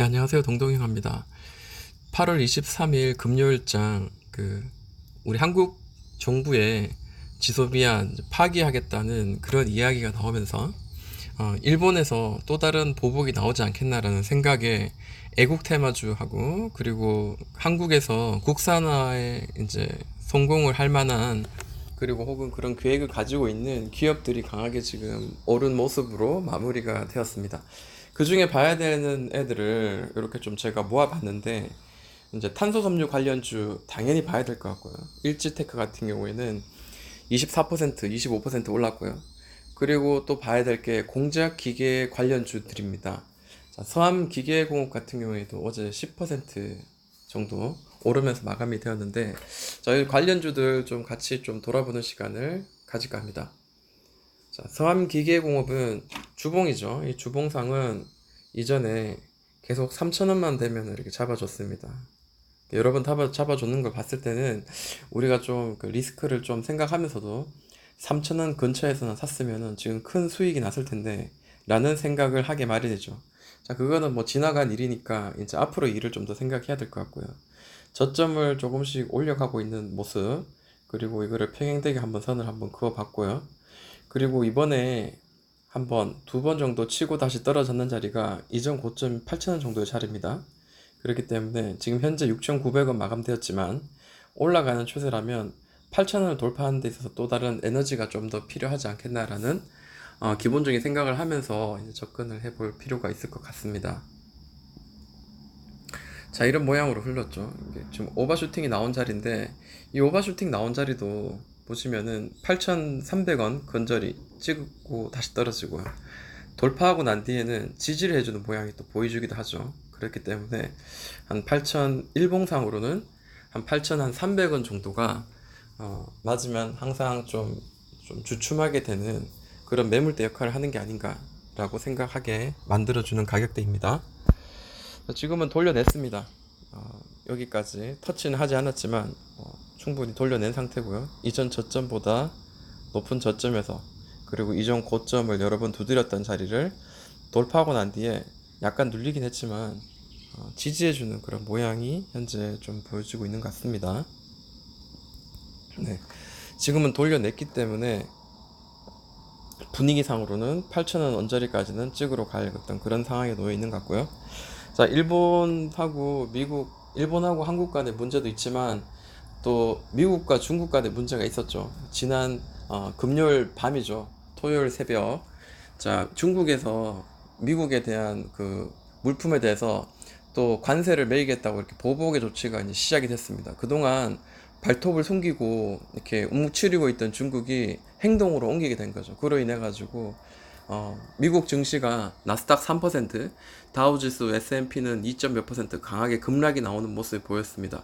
네, 안녕하세요. 동동형입니다. 8월 23일 금요일장 그 우리 한국 정부의 지소미아 파기하겠다는 그런 이야기가 나오면서 어, 일본에서 또 다른 보복이 나오지 않겠나라는 생각에 애국 테마주하고 그리고 한국에서 국산화에 이제 성공을 할 만한 그리고 혹은 그런 계획을 가지고 있는 기업들이 강하게 지금 오른 모습으로 마무리가 되었습니다. 그 중에 봐야 되는 애들을 이렇게 좀 제가 모아봤는데 이제 탄소 섬유 관련주 당연히 봐야 될 것 같고요. 일지테크 같은 경우에는 24%, 25% 올랐고요. 그리고 또 봐야 될 게 공작 기계 관련주들입니다. 자, 서암 기계공업 같은 경우에도 어제 10% 정도 오르면서 마감이 되었는데 저희 관련주들 좀 같이 좀 돌아보는 시간을 가질까 합니다. 자, 서암 기계공업은 주봉이죠. 이 주봉상은 이전에 계속 3,000원만 되면 이렇게 잡아줬습니다. 여러 번 잡아, 잡아줬는 걸 봤을 때는 우리가 좀 그 리스크를 좀 생각하면서도 3,000원 근처에서는 샀으면은 지금 큰 수익이 났을 텐데 라는 생각을 하게 마련이죠. 자, 그거는 뭐 지나간 일이니까 이제 앞으로 일을 좀 더 생각해야 될 것 같고요. 저점을 조금씩 올려가고 있는 모습, 그리고 이거를 평행되게 한번 선을 한번 그어봤고요. 그리고 이번에 한 번 두 번 정도 치고 다시 떨어졌는 자리가 이전 고점 8,000원 정도의 자리입니다. 그렇기 때문에 지금 현재 6,900원 마감되었지만 올라가는 추세라면 8,000원을 돌파하는 데 있어서 또 다른 에너지가 좀 더 필요하지 않겠나라는 어, 기본적인 생각을 하면서 접근을 해볼 필요가 있을 것 같습니다. 자, 이런 모양으로 흘렀죠. 지금 오버슈팅이 나온 자리인데, 이 오버슈팅 나온 자리도 보시면은 8,300원 건절이 찍고 다시 떨어지고요. 돌파하고 난 뒤에는 지지를 해주는 모양이 또 보여주기도 하죠. 그렇기 때문에 한 8,000 일봉상으로는 한 8,300원 정도가 어, 맞으면 항상 좀, 좀 주춤하게 되는 그런 매물대 역할을 하는 게 아닌가라고 생각하게 만들어주는 가격대입니다. 지금은 돌려냈습니다. 어, 여기까지 터치는 하지 않았지만 어, 충분히 돌려낸 상태고요. 이전 저점보다 높은 저점에서 그리고 이전 고점을 여러 번 두드렸던 자리를 돌파하고 난 뒤에 약간 눌리긴 했지만 어, 지지해주는 그런 모양이 현재 좀 보여지고 있는 것 같습니다. 네. 지금은 돌려냈기 때문에 분위기상으로는 8,000원 언저리까지는 찍으러 갈 어떤 그런 상황에 놓여 있는 것 같고요. 자, 일본하고 미국, 일본하고 한국 간의 문제도 있지만 또 미국과 중국 간의 문제가 있었죠. 지난 어, 금요일 밤이죠. 토요일 새벽. 자, 중국에서 미국에 대한 그 물품에 대해서 또 관세를 매기겠다고 이렇게 보복의 조치가 이제 시작이 됐습니다. 그동안 발톱을 숨기고 이렇게 움츠리고 있던 중국이 행동으로 옮기게 된 거죠. 그로 인해 가지고 어, 미국 증시가 나스닥 3%, 다우지수 S&P는 2. 몇 퍼센트 강하게 급락이 나오는 모습을 보였습니다.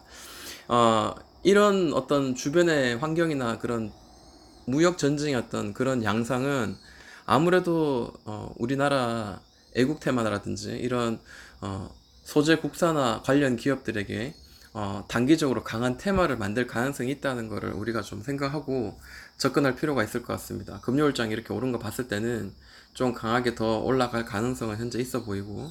어, 이런 어떤 주변의 환경이나 그런 무역 전쟁의 어떤 그런 양상은 아무래도 어, 우리나라 애국 테마라든지 이런 어, 소재 국산화 관련 기업들에게 어, 단기적으로 강한 테마를 만들 가능성이 있다는 것을 우리가 좀 생각하고 접근할 필요가 있을 것 같습니다. 금요일장 이렇게 오른 거 봤을 때는 좀 강하게 더 올라갈 가능성은 현재 있어 보이고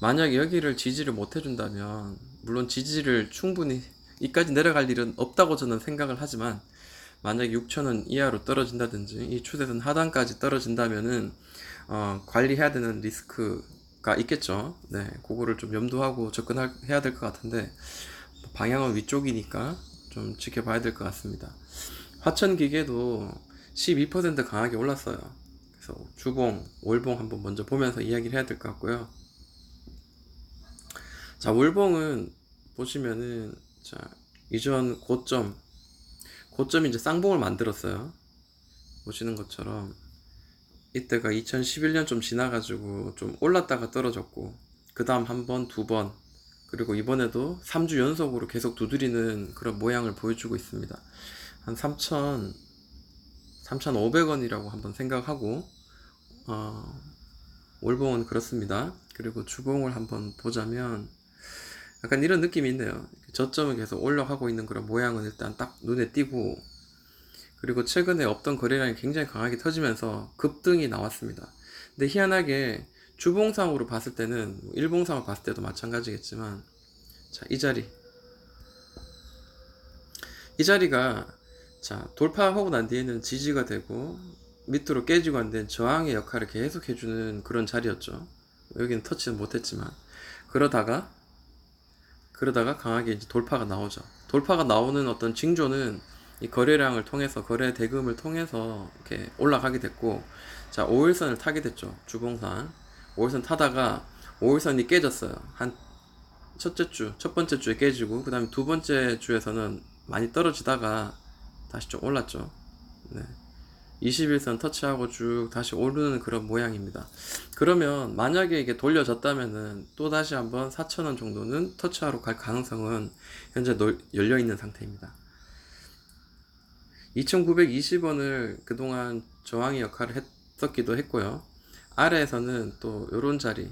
만약 여기를 지지를 못 해준다면 물론 지지를 충분히 이까지 내려갈 일은 없다고 저는 생각을 하지만 만약 6천원 이하로 떨어진다든지 이 추세선 하단까지 떨어진다면은 어, 관리해야 되는 리스크가 있겠죠. 네, 그거를 좀 염두하고 접근해야 될 것 같은데 방향은 위쪽이니까 좀 지켜봐야 될 것 같습니다. 화천 기계도 12% 강하게 올랐어요. 그래서 주봉, 월봉 한번 먼저 보면서 이야기를 해야 될 것 같고요. 자, 월봉은 보시면은 자, 이전 고점 고점이 이제 쌍봉을 만들었어요. 보시는 것처럼 이때가 2011년 좀 지나가지고 좀 올랐다가 떨어졌고 그 다음 한 번, 두 번, 그리고 이번에도 3주 연속으로 계속 두드리는 그런 모양을 보여주고 있습니다. 한 3,000, 3,500원이라고 한번 생각하고, 어, 월봉은 그렇습니다. 그리고 주봉을 한번 보자면, 약간 이런 느낌이 있네요. 저점을 계속 올라가고 있는 그런 모양은 일단 딱 눈에 띄고, 그리고 최근에 없던 거래량이 굉장히 강하게 터지면서 급등이 나왔습니다. 근데 희한하게 주봉상으로 봤을 때는 뭐 일봉상으로 봤을 때도 마찬가지겠지만 자, 이 자리 이 자리가 자, 돌파하고 난 뒤에는 지지가 되고 밑으로 깨지고 안 된 저항의 역할을 계속 해주는 그런 자리였죠. 여기는 터치는 못했지만 그러다가 그러다가 강하게 이제 돌파가 나오죠. 돌파가 나오는 어떤 징조는 이 거래량을 통해서 거래 대금을 통해서 이렇게 올라가게 됐고 자 5일선을 타게 됐죠. 주봉산 5일선 타다가 5일선이 깨졌어요. 한 첫째 주, 첫 번째 주에 깨지고 그 다음에 두 번째 주에서는 많이 떨어지다가 다시 좀 올랐죠. 네. 21선 터치하고 쭉 다시 오르는 그런 모양입니다. 그러면 만약에 이게 돌려졌다면은 또 다시 한번 4,000원 정도는 터치하러 갈 가능성은 현재 열려 있는 상태입니다. 2,920원을 그동안 저항의 역할을 했었기도 했고요. 아래에서는 또 요런 자리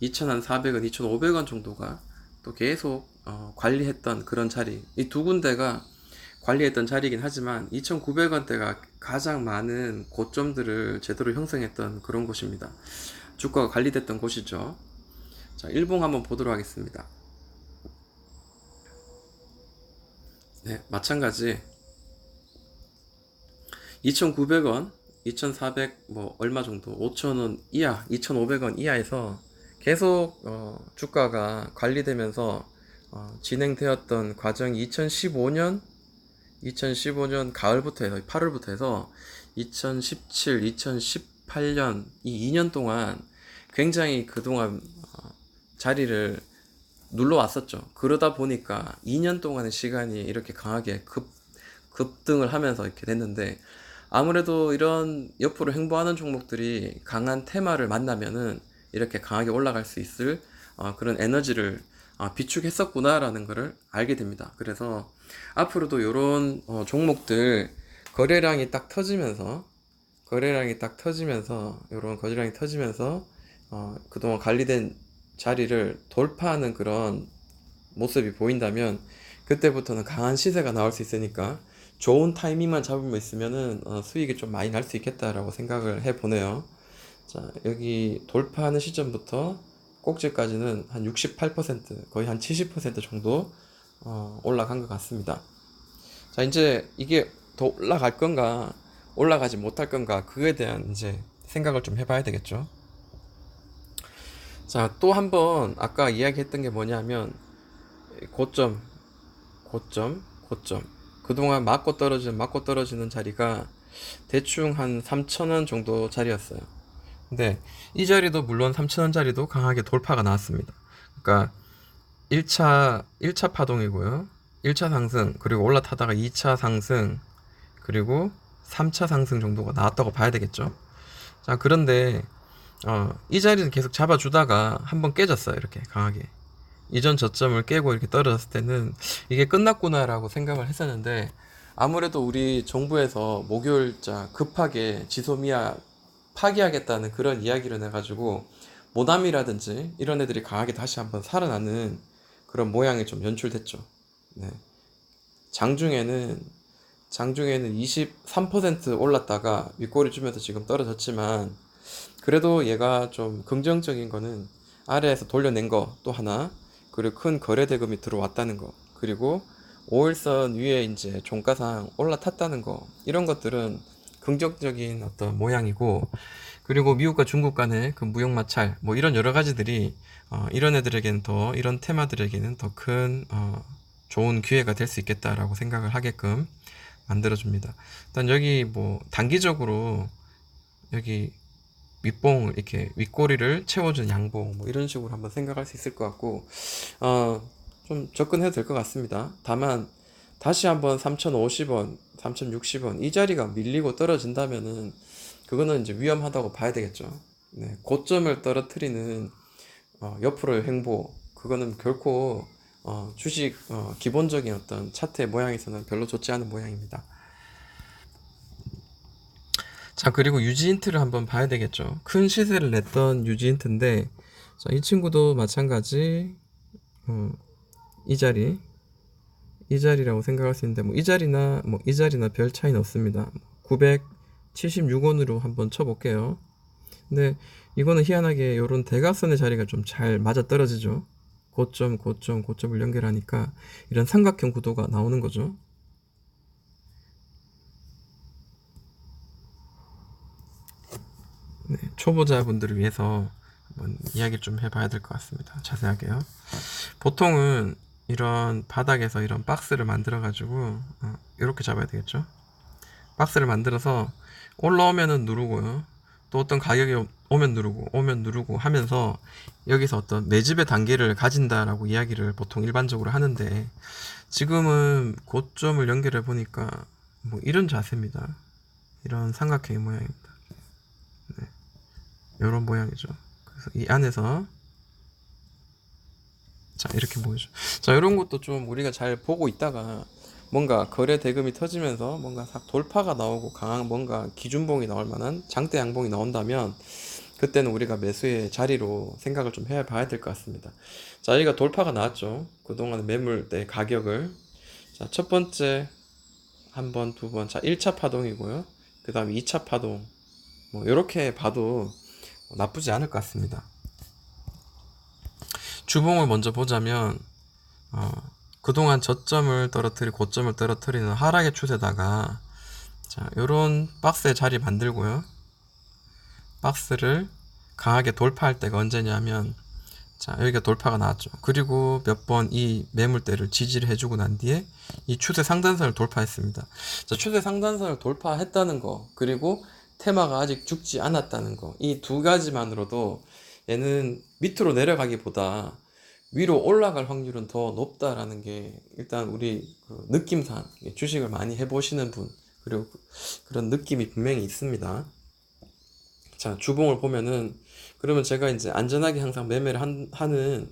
2,400원, 2,500원 정도가 또 계속 어, 관리했던 그런 자리 이 두 군데가 관리했던 자리이긴 하지만 2,900원대가 가장 많은 고점들을 제대로 형성했던 그런 곳입니다. 주가가 관리됐던 곳이죠. 자, 일봉 한번 보도록 하겠습니다. 네, 마찬가지 2,900원, 2,400 뭐 얼마 정도, 5,000원 이하, 2,500원 이하에서 계속 어, 주가가 관리되면서 어, 진행되었던 과정이 2015년 2015년 가을부터 해서 8월부터 해서 2017, 2018년 이 2년 동안 굉장히 그동안 어, 자리를 눌러 왔었죠. 그러다 보니까 2년 동안의 시간이 이렇게 강하게 급, 급등을 하면서 이렇게 됐는데 아무래도 이런 옆으로 행보하는 종목들이 강한 테마를 만나면은 이렇게 강하게 올라갈 수 있을 어, 그런 에너지를 어, 비축했었구나라는 것을 알게 됩니다. 그래서 앞으로도 이런 어, 종목들 거래량이 딱 터지면서 거래량이 딱 터지면서 이런 거래량이 터지면서 어, 그동안 관리된 자리를 돌파하는 그런 모습이 보인다면 그때부터는 강한 시세가 나올 수 있으니까 좋은 타이밍만 잡으면 있으면은 어, 수익이 좀 많이 날 수 있겠다라고 생각을 해 보네요. 자 여기 돌파하는 시점부터 꼭지까지는 한 68% 거의 한 70% 정도 어, 올라간 것 같습니다. 자, 이제 이게 더 올라갈 건가, 올라가지 못할 건가, 그에 대한 이제 생각을 좀 해봐야 되겠죠. 자, 또 한 번 아까 이야기했던 게 뭐냐면, 고점, 고점, 고점. 그동안 맞고 떨어지는, 맞고 떨어지는 자리가 대충 한 3,000원 정도 자리였어요. 근데 이 자리도 물론 3,000원 자리도 강하게 돌파가 나왔습니다. 그러니까 1차 1차 파동이고요. 1차 상승 그리고 올라타다가 2차 상승 그리고 3차 상승 정도가 나왔다고 봐야 되겠죠. 자 그런데 어, 이 자리는 계속 잡아주다가 한번 깨졌어요 이렇게 강하게 이전 저점을 깨고 이렇게 떨어졌을 때는 이게 끝났구나라고 생각을 했었는데 아무래도 우리 정부에서 목요일자 급하게 지소미아 파기하겠다는 그런 이야기를 해가지고 모담이라든지 이런 애들이 강하게 다시 한번 살아나는 그런 모양이 좀 연출됐죠. 네. 장중에는 장중에는 23% 올랐다가 윗꼬리 주면서 지금 떨어졌지만 그래도 얘가 좀 긍정적인 거는 아래에서 돌려낸 거 또 하나 그리고 큰 거래 대금이 들어왔다는 거 그리고 5일선 위에 이제 종가상 올라탔다는 거 이런 것들은 긍정적인 어떤 모양이고 그리고 미국과 중국 간의 그 무역 마찰 뭐 이런 여러 가지들이 어, 이런 애들에게는 더 이런 테마들에게는 더큰 어, 좋은 기회가 될 수 있겠다라고 생각을 하게끔 만들어줍니다. 일단 여기 뭐 단기적으로 여기 윗봉 이렇게 윗꼬리를 채워주는 양봉 뭐 이런 식으로 한번 생각할 수 있을 것 같고 어, 좀 접근해도 될 것 같습니다. 다만 다시 한번 3,050원, 3,060원 이 자리가 밀리고 떨어진다면은 그거는 이제 위험하다고 봐야 되겠죠. 네, 고점을 떨어뜨리는 어, 옆으로의 행보 그거는 결코 어, 주식 어, 기본적인 어떤 차트의 모양에서는 별로 좋지 않은 모양입니다. 자 그리고 유지인트를 한번 봐야 되겠죠. 큰 시세를 냈던 유지인트인데 자, 이 친구도 마찬가지 어, 이 자리 이 자리라고 생각할 수 있는데 뭐 이 자리나 뭐 이 자리나 별 차이는 없습니다. 976원으로 한번 쳐볼게요. 근데 이거는 희한하게 요런 대각선의 자리가 좀 잘 맞아 떨어지죠. 고점, 고점, 고점을 연결하니까 이런 삼각형 구도가 나오는 거죠. 네, 초보자분들을 위해서 한번 이야기를 좀 해봐야 될 것 같습니다. 자세하게요. 보통은 이런 바닥에서 이런 박스를 만들어 가지고 어, 이렇게 잡아야 되겠죠. 박스를 만들어서 올라오면은 누르고요. 또 어떤 가격이 오- 오면 누르고 오면 누르고 하면서 여기서 어떤 매집의 단계를 가진다라고 이야기를 보통 일반적으로 하는데 지금은 고점을 연결해 보니까 뭐 이런 자세입니다. 이런 삼각형의 모양입니다. 네. 이런 모양이죠. 그래서 이 안에서 자 이렇게 보이죠. 자 이런 것도 좀 우리가 잘 보고 있다가 뭔가 거래 대금이 터지면서 뭔가 싹 돌파가 나오고 강한 뭔가 기준봉이 나올 만한 장대 양봉이 나온다면 그때는 우리가 매수의 자리로 생각을 좀 해 봐야 될 것 같습니다. 자 여기가 돌파가 나왔죠. 그동안 매물대 가격을 자 첫 번째 한 번, 두 번, 자 1차 파동이고요. 그 다음에 2차 파동 뭐 이렇게 봐도 나쁘지 않을 것 같습니다. 주봉을 먼저 보자면 어, 그동안 저점을 떨어뜨리고 고점을 떨어뜨리는 하락의 추세다가 자 요런 박스의 자리 만들고요. 박스를 강하게 돌파할 때가 언제냐면 자 여기가 돌파가 나왔죠. 그리고 몇 번 이 매물대를 지지를 해주고 난 뒤에 이 추세 상단선을 돌파했습니다. 자 추세 상단선을 돌파했다는 거 그리고 테마가 아직 죽지 않았다는 거 이 두 가지만으로도 얘는 밑으로 내려가기보다 위로 올라갈 확률은 더 높다라는 게 일단 우리 그 느낌상 주식을 많이 해보시는 분 그리고 그런 느낌이 분명히 있습니다. 자 주봉을 보면은 그러면 제가 이제 안전하게 항상 매매를 한, 하는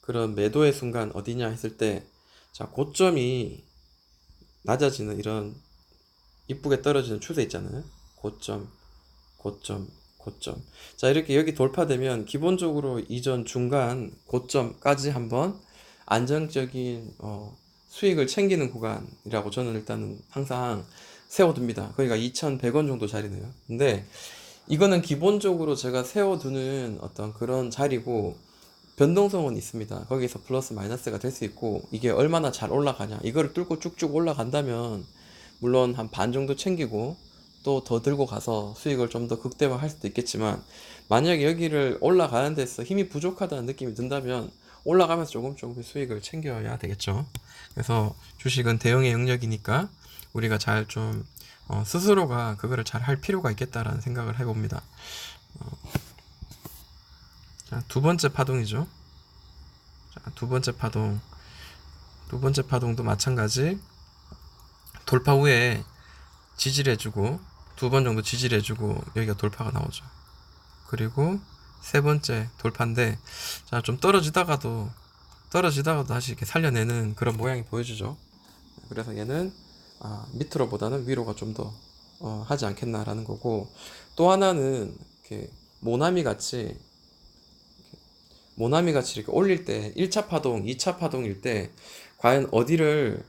그런 매도의 순간 어디냐 했을 때 자 고점이 낮아지는 이런 이쁘게 떨어지는 추세 있잖아요. 고점, 고점, 고점. 자, 이렇게 여기 돌파되면 기본적으로 이전 중간 고점까지 한번 안정적인 어, 수익을 챙기는 구간이라고 저는 일단은 항상 세워둡니다. 거기가 2,100원 정도 자리네요. 근데 이거는 기본적으로 제가 세워두는 어떤 그런 자리고 변동성은 있습니다. 거기서 플러스 마이너스가 될 수 있고 이게 얼마나 잘 올라가냐. 이거를 뚫고 쭉쭉 올라간다면 물론 한 반 정도 챙기고 또 더 들고 가서 수익을 좀 더 극대화할 수도 있겠지만 만약에 여기를 올라가는 데서 힘이 부족하다는 느낌이 든다면 올라가면서 조금 조금 수익을 챙겨야 되겠죠. 그래서 주식은 대형의 영역이니까 우리가 잘좀 어, 스스로가 그거를 잘 할 필요가 있겠다라는 생각을 해봅니다. 어, 자, 두 번째 파동이죠. 자, 두 번째 파동. 두 번째 파동도 마찬가지. 돌파 후에 지지를 해주고 두 번 정도 지지를 해주고 여기가 돌파가 나오죠. 그리고 세 번째 돌파인데 자 좀 떨어지다가도 떨어지다가도 다시 이렇게 살려내는 그런 모양이 보여주죠. 그래서 얘는 아, 밑으로 보다는 위로가 좀더 어, 하지 않겠나라는 거고 또 하나는 이렇게 모나미 같이 모나미 같이 이렇게 올릴 때 1차 파동, 2차 파동일 때 과연 어디를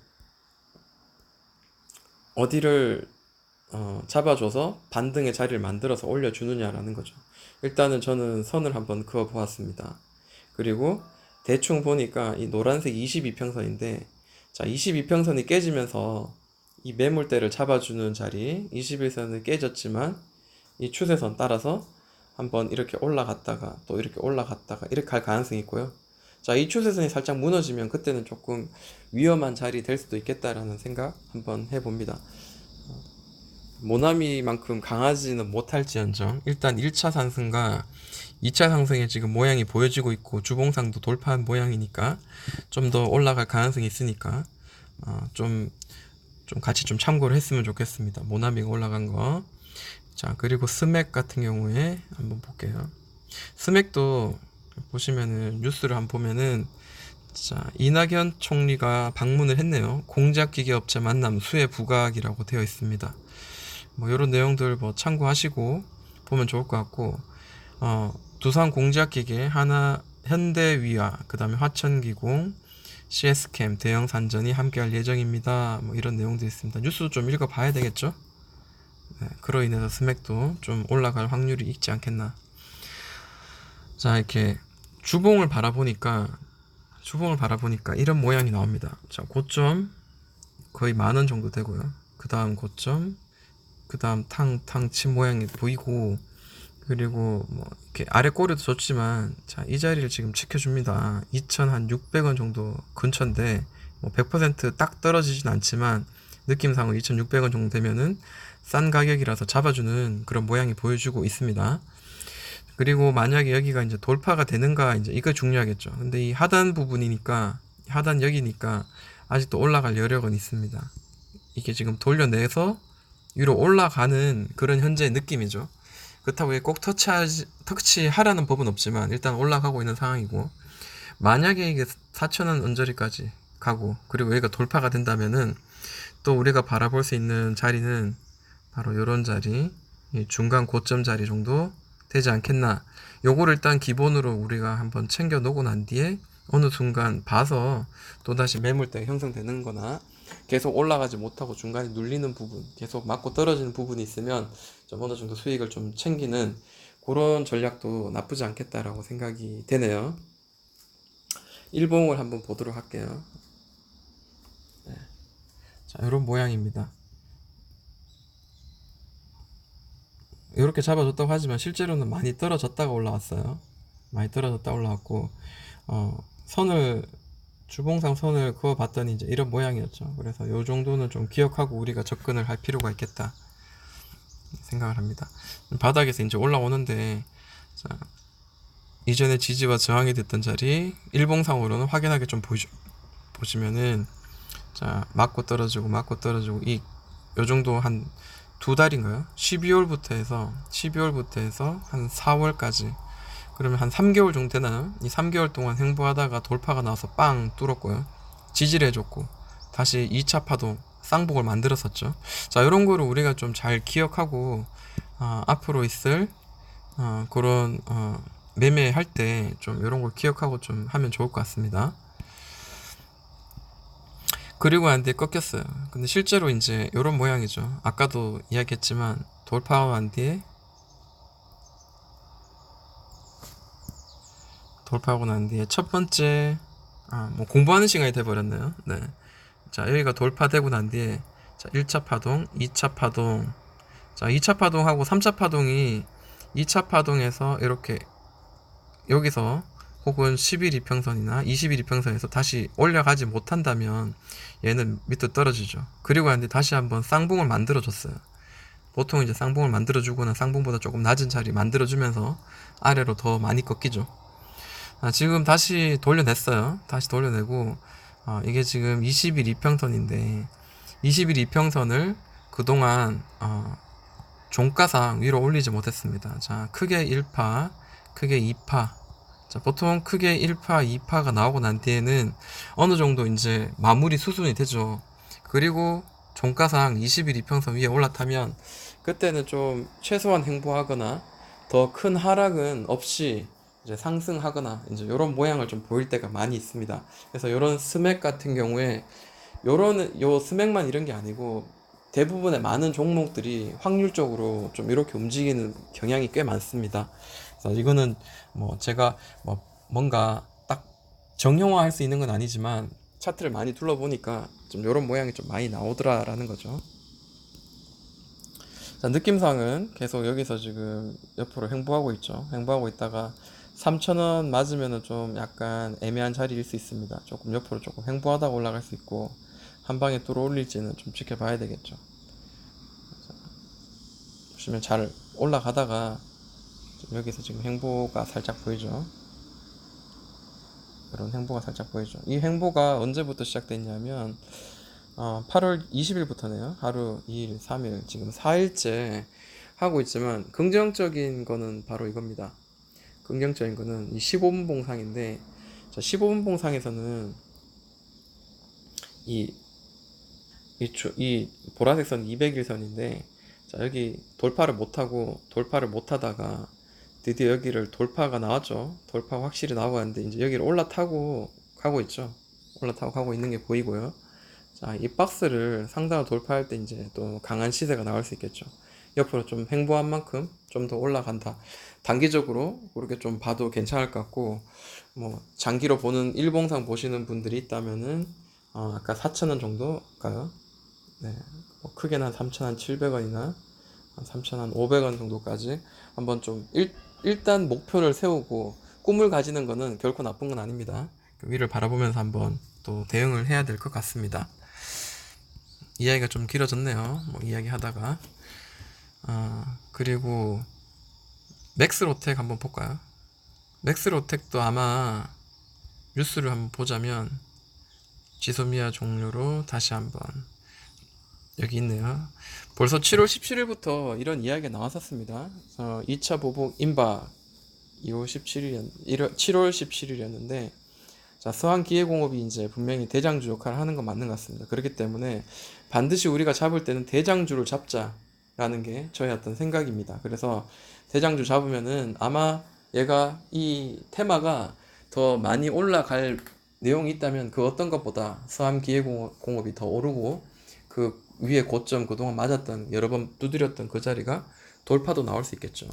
어디를 어, 잡아줘서 반등의 자리를 만들어서 올려주느냐라는 거죠. 일단은 저는 선을 한번 그어 보았습니다. 그리고 대충 보니까 이 노란색 22평선인데 자 22평선이 깨지면서 이 매물대를 잡아주는 자리 21선은 깨졌지만 이 추세선 따라서 한번 이렇게 올라갔다가 또 이렇게 올라갔다가 이렇게 갈 가능성이 있고요. 자, 이 추세선이 살짝 무너지면 그때는 조금 위험한 자리 될 수도 있겠다라는 생각 한번 해봅니다. 모나미만큼 강하지는 못할지언정 일단 1차 상승과 2차 상승의 지금 모양이 보여지고 있고 주봉상도 돌파한 모양이니까 좀 더 올라갈 가능성이 있으니까 어, 좀, 좀 같이 좀 참고를 했으면 좋겠습니다. 모나미가 올라간 거. 자, 그리고 스맥 같은 경우에 한번 볼게요. 스맥도 보시면은 뉴스를 한번 보면은 자, 이낙연 총리가 방문을 했네요. 공작기계 업체 만남 수혜 부각이라고 되어 있습니다. 뭐 이런 내용들 뭐 참고하시고 보면 좋을 것 같고 어, 두산 공작기계 하나 현대위아 그다음에 화천기공 CS캠 대형 산전이 함께할 예정입니다. 뭐 이런 내용도 있습니다. 뉴스도 좀 읽어봐야 되겠죠? 네, 그로 인해서 스맥도 좀 올라갈 확률이 있지 않겠나. 자, 이렇게 주봉을 바라보니까 주봉을 바라보니까 이런 모양이 나옵니다. 자, 고점 거의 만 원 정도 되고요. 그 다음 고점, 그 다음 탕탕 친 모양이 보이고 그리고 뭐 이렇게 아래 꼬리도 좋지만 자, 이 자리를 지금 지켜줍니다. 2,600원 정도 근처인데 뭐 100%딱 떨어지진 않지만 느낌상으로 2,600원 정도 되면은 싼 가격이라서 잡아주는 그런 모양이 보여주고 있습니다. 그리고 만약에 여기가 이제 돌파가 되는가 이제 이거 중요하겠죠. 근데 이 하단 부분이니까 하단 여기니까 아직도 올라갈 여력은 있습니다. 이게 지금 돌려내서 위로 올라가는 그런 현재의 느낌이죠. 그렇다고 꼭 터치하지, 터치하라는 법은 없지만 일단 올라가고 있는 상황이고 만약에 이게 4천원 언저리까지 가고 그리고 여기가 돌파가 된다면은 또 우리가 바라볼 수 있는 자리는 바로 이런 자리 이 중간 고점 자리 정도 되지 않겠나 요거를 일단 기본으로 우리가 한번 챙겨 놓고 난 뒤에 어느 순간 봐서 또다시 매물대가 형성되는 거나 계속 올라가지 못하고 중간에 눌리는 부분 계속 맞고 떨어지는 부분이 있으면 좀 어느 정도 수익을 좀 챙기는 그런 전략도 나쁘지 않겠다라고 생각이 되네요 일봉을 한번 보도록 할게요 네. 자 이런 모양입니다 이렇게 잡아줬다고 하지만 실제로는 많이 떨어졌다가 올라왔어요. 많이 떨어졌다 올라왔고 어, 선을 주봉상 선을 그어 봤더니 이제 이런 모양이었죠. 그래서 요 정도는 좀 기억하고 우리가 접근을 할 필요가 있겠다 생각을 합니다. 바닥에서 이제 올라오는데 자, 이전에 지지와 저항이 됐던 자리 일봉상으로는 확연하게 좀 보시, 보시면은 자 맞고 떨어지고 맞고 떨어지고 이 요 정도 한 두 달인가요? 12월부터 해서 12월부터 해서 한 4월까지 그러면 한 3개월 정도 되나요? 이 3개월 동안 행보하다가 돌파가 나와서 빵 뚫었고요. 지지를 해줬고 다시 2차 파동 쌍복을 만들었었죠. 자 이런 거를 우리가 좀 잘 기억하고 어, 앞으로 있을 어, 그런 어, 매매할 때 좀 이런 걸 기억하고 좀 하면 좋을 것 같습니다. 그리고 안 뒤에 꺾였어요. 근데 실제로 이제 이런 모양이죠. 아까도 이야기했지만 난 뒤에 돌파하고 난 뒤에 첫 번째 아, 뭐 공부하는 시간이 돼 버렸네요. 네. 자, 여기가 돌파되고 난 뒤에 자, 1차 파동, 2차 파동. 자, 2차 파동하고 3차 파동이 2차 파동에서 이렇게 여기서 혹은 10일 이평선이나 20일 이평선에서 다시 올라가지 못한다면 얘는 밑으로 떨어지죠. 그리고 한데 다시 한번 쌍봉을 만들어 줬어요. 보통 이제 쌍봉을 만들어 주거나 쌍봉보다 조금 낮은 자리 만들어 주면서 아래로 더 많이 꺾이죠. 아, 지금 다시 돌려냈어요. 다시 돌려내고 아, 이게 지금 20일 이평선인데 20일 이평선을 그동안 어, 종가상 위로 올리지 못했습니다. 자, 크게 1파, 크게 2파, 자, 보통 크게 1파, 2파가 나오고 난 뒤에는 어느 정도 이제 마무리 수순이 되죠. 그리고 종가상 20일 이평선 위에 올라타면 그때는 좀 최소한 행보하거나 더 큰 하락은 없이 이제 상승하거나 이제 이런 모양을 좀 보일 때가 많이 있습니다. 그래서 이런 스맥 같은 경우에 요런 요 스맥만 이런 게 아니고 대부분의 많은 종목들이 확률적으로 좀 이렇게 움직이는 경향이 꽤 많습니다. 그래서 이거는 뭐 제가 뭐 뭔가 딱 정형화할 수 있는 건 아니지만 차트를 많이 둘러보니까 좀 이런 모양이 좀 많이 나오더라라는 거죠. 자, 느낌상은 계속 여기서 지금 옆으로 행보하고 있죠. 행보하고 있다가 3,000원 맞으면은 좀 약간 애매한 자리일 수 있습니다. 조금 옆으로 조금 행보하다가 올라갈 수 있고 한 방에 뚫어 올릴지는 좀 지켜봐야 되겠죠. 보시면 잘 올라가다가 여기서 지금 행보가 살짝 보이죠. 이런 행보가 살짝 보이죠. 이 행보가 언제부터 시작됐냐면 어, 8월 20일부터네요. 하루 2일, 3일, 지금 4일째 하고 있지만 긍정적인 거는 바로 이겁니다. 긍정적인 거는 이 15분 봉상인데 자, 15분 봉상에서는 이, 이, 이 보라색 선 200일선인데 자, 여기 돌파를 못하고 돌파를 못하다가 드디어 여기를 돌파가 나왔죠. 돌파 가 확실히 나오고 있는데 이제 여기를 올라타고 가고 있죠. 올라타고 가고 있는 게 보이고요. 자, 이 박스를 상단으로 돌파할 때 이제 또 강한 시세가 나올 수 있겠죠. 옆으로 좀 횡보한 만큼 좀 더 올라간다. 단기적으로 그렇게 좀 봐도 괜찮을 것 같고 뭐 장기로 보는 일봉상 보시는 분들이 있다면은 어, 아까 4,000원 정도일까요? 네, 뭐 크게는 한 3,700원이나 한 3,500원 정도까지 한번 좀 일, 일단 목표를 세우고 꿈을 가지는 거는 결코 나쁜 건 아닙니다. 그 위를 바라보면서 한번 또 대응을 해야 될 것 같습니다. 이야기가 좀 길어졌네요. 뭐 이야기 하다가 아 그리고 맥스 로텍 한번 볼까요? 맥스 로텍도 아마 뉴스를 한번 보자면 지소미아 종료로 다시 한번 여기 있네요. 벌써 7월 17일부터 이런 이야기가 나왔었습니다. 어, 2차 보복 임박 2월 17일, 7월 17일이었는데, 자, 서한기계공업이 이제 분명히 대장주 역할을 하는 건 맞는 것 같습니다. 그렇기 때문에 반드시 우리가 잡을 때는 대장주를 잡자 라는 게 저희 어떤 생각입니다. 그래서 대장주 잡으면은 아마 얘가 이 테마가 더 많이 올라갈 내용이 있다면 그 어떤 것보다 서한기계공업이 더 오르고 그 위에 고점 그동안 맞았던 여러 번 두드렸던 그 자리가 돌파도 나올 수 있겠죠.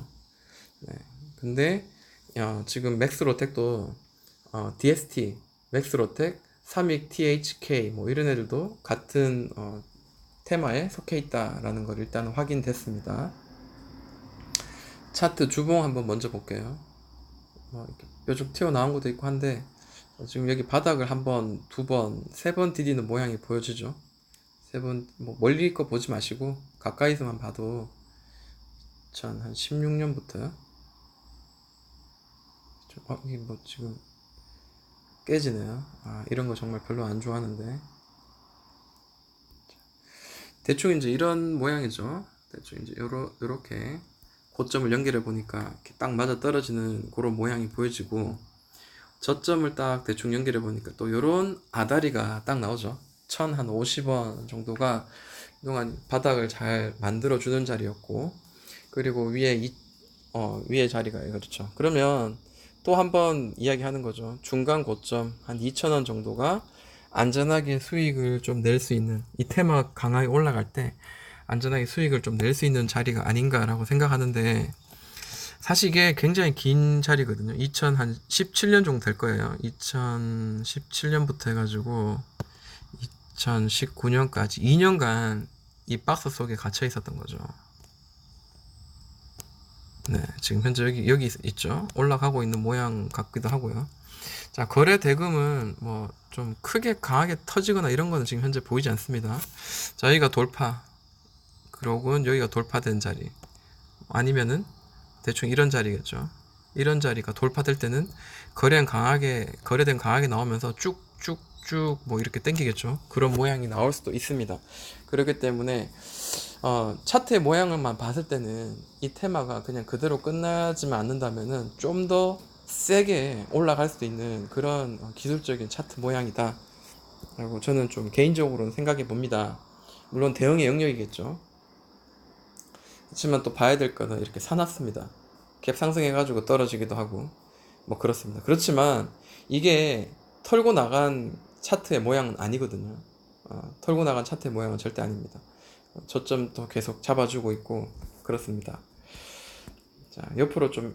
네. 근데 어, 지금 맥스로텍도 어, DST, 맥스로텍, 삼익 THK 뭐 이런 애들도 같은 어, 테마에 속해 있다라는 걸 일단 확인됐습니다. 차트 주봉 한번 먼저 볼게요. 뭐 이렇게 뾰족 튀어 나온 것도 있고 한데 어, 지금 여기 바닥을 한 번, 두 번, 세 번 디디는 모양이 보여지죠. 세 번, 뭐 멀리 거 보지 마시고 가까이서만 봐도 전한 16년부터요. 어, 이게 뭐 지금 깨지네요. 아, 이런 거 정말 별로 안 좋아하는데. 대충 이제 이런 모양이죠. 대충 이제 요러, 요렇게 고점을 연결해 보니까 딱 맞아 떨어지는 그런 모양이 보여지고 저점을 딱 대충 연결해 보니까 또 요런 아다리가 딱 나오죠. 천 한 50원 정도가 그동안 바닥을 잘 만들어 주는 자리였고 그리고 위에 이, 어, 위에 자리가 그렇죠. 그러면 또 한 번 이야기하는 거죠. 중간 고점 한 2,000원 정도가 안전하게 수익을 좀 낼 수 있는 이 테마 강하게 올라갈 때 안전하게 수익을 좀 낼 수 있는 자리가 아닌가라고 생각하는데 사실 이게 굉장히 긴 자리거든요. 2017년 정도 될 거예요. 2017년부터 해가지고 2019년까지 2년간 이 박스 속에 갇혀 있었던 거죠. 네, 지금 현재 여기 여기 있- 있죠. 올라가고 있는 모양 같기도 하고요. 자, 거래 대금은 뭐 좀 크게 강하게 터지거나 이런 거는 지금 현재 보이지 않습니다. 자, 여기가 돌파. 그러고는 여기가 돌파된 자리. 아니면은 대충 이런 자리겠죠. 이런 자리가 돌파될 때는 거래량 강하게 거래된 강하게 나오면서 쭉쭉쭉 뭐 이렇게 땡기겠죠. 그런 모양이 나올 수도 있습니다. 그렇기 때문에 어, 차트의 모양을만 봤을 때는 이 테마가 그냥 그대로 끝나지만 않는다면은 좀더 세게 올라갈 수도 있는 그런 어, 기술적인 차트 모양이다. 라고 저는 좀 개인적으로는 생각해 봅니다. 물론 대응의 영역이겠죠. 그렇지만 또 봐야 될 거는 이렇게 사놨습니다. 갭 상승해가지고 떨어지기도 하고 뭐 그렇습니다. 그렇지만 이게 털고 나간 차트의 모양은 아니거든요. 어, 털고 나간 차트의 모양은 절대 아닙니다. 저점도 계속 잡아주고 있고 그렇습니다. 자 옆으로 좀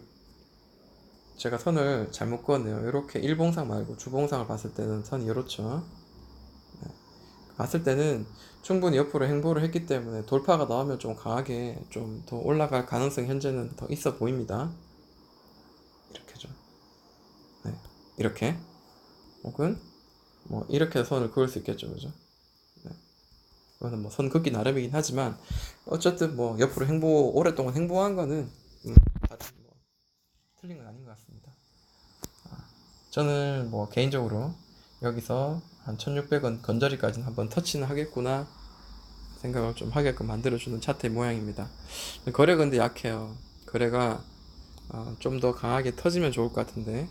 제가 선을 잘못 그었네요. 이렇게 일봉상 말고 주봉상을 봤을 때는 선이 이렇죠. 네. 봤을 때는 충분히 옆으로 행보를 했기 때문에 돌파가 나오면 좀 강하게 좀 더 올라갈 가능성이 현재는 더 있어 보입니다. 이렇게죠. 네. 이렇게 혹은 뭐 이렇게 선을 그을 수 있겠죠, 그죠? 네. 그거는 뭐 선 긋기 나름이긴 하지만 어쨌든 뭐 옆으로 행보 오랫동안 행보한 거는 음, 다들 뭐 틀린 건 아닌 것 같습니다. 아, 저는 뭐 개인적으로 여기서 한 1600원 건저리까지는 한번 터치는 하겠구나 생각을 좀 하게끔 만들어주는 차트의 모양입니다. 거래가 근데 약해요. 거래가 어, 좀더 강하게 터지면 좋을 것 같은데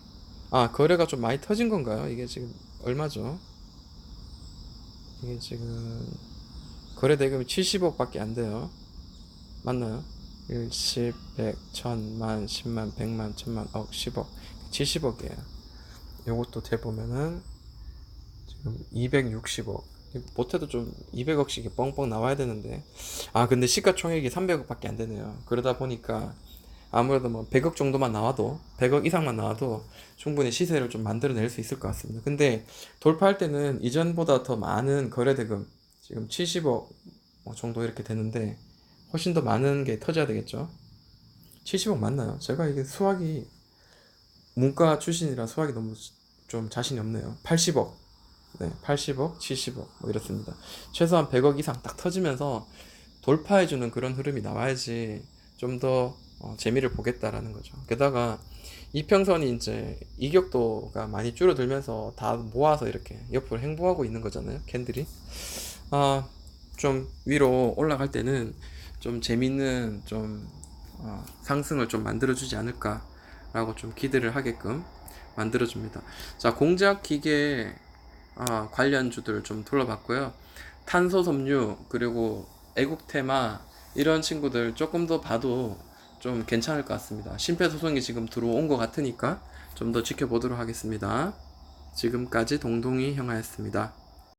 아 거래가 좀 많이 터진 건가요? 이게 지금 얼마죠? 이게 지금 거래 대금이 70억 밖에 안 돼요. 맞나요? 1, 10, 100, 1000, 만, 10만, 100만, 1000만, 억, 10억. 70억이에요. 요것도 대보면은 지금 260억. 못해도 좀 200억씩 뻥뻥 나와야 되는데. 아 근데 시가총액이 300억밖에 안 되네요. 그러다 보니까 아무래도 뭐 100억 정도만 나와도 100억 이상만 나와도 충분히 시세를 좀 만들어낼 수 있을 것 같습니다. 근데 돌파할 때는 이전보다 더 많은 거래대금 지금 70억 뭐 정도 이렇게 되는데 훨씬 더 많은 게 터져야 되겠죠? 70억 맞나요? 제가 이게 수학이 문과 출신이라 수학이 너무 좀 자신이 없네요 80억 네, 80억, 70억 뭐 이렇습니다. 최소한 100억 이상 딱 터지면서 돌파해 주는 그런 흐름이 나와야지 좀더 재미를 보겠다라는 거죠. 게다가 이평선이 이제 이격도가 많이 줄어들면서 다 모아서 이렇게 옆으로 행보하고 있는 거잖아요. 캔들이. 아, 좀 위로 올라갈 때는 좀 재밌는 좀 어, 상승을 좀 만들어주지 않을까 라고 좀 기대를 하게끔 만들어줍니다. 자, 공작 기계 아, 관련주들 좀 둘러봤고요. 탄소 섬유 그리고 애국 테마 이런 친구들 조금 더 봐도 좀 괜찮을 것 같습니다. 심폐소생이 지금 들어온 것 같으니까 좀 더 지켜보도록 하겠습니다. 지금까지 동동이 형아였습니다.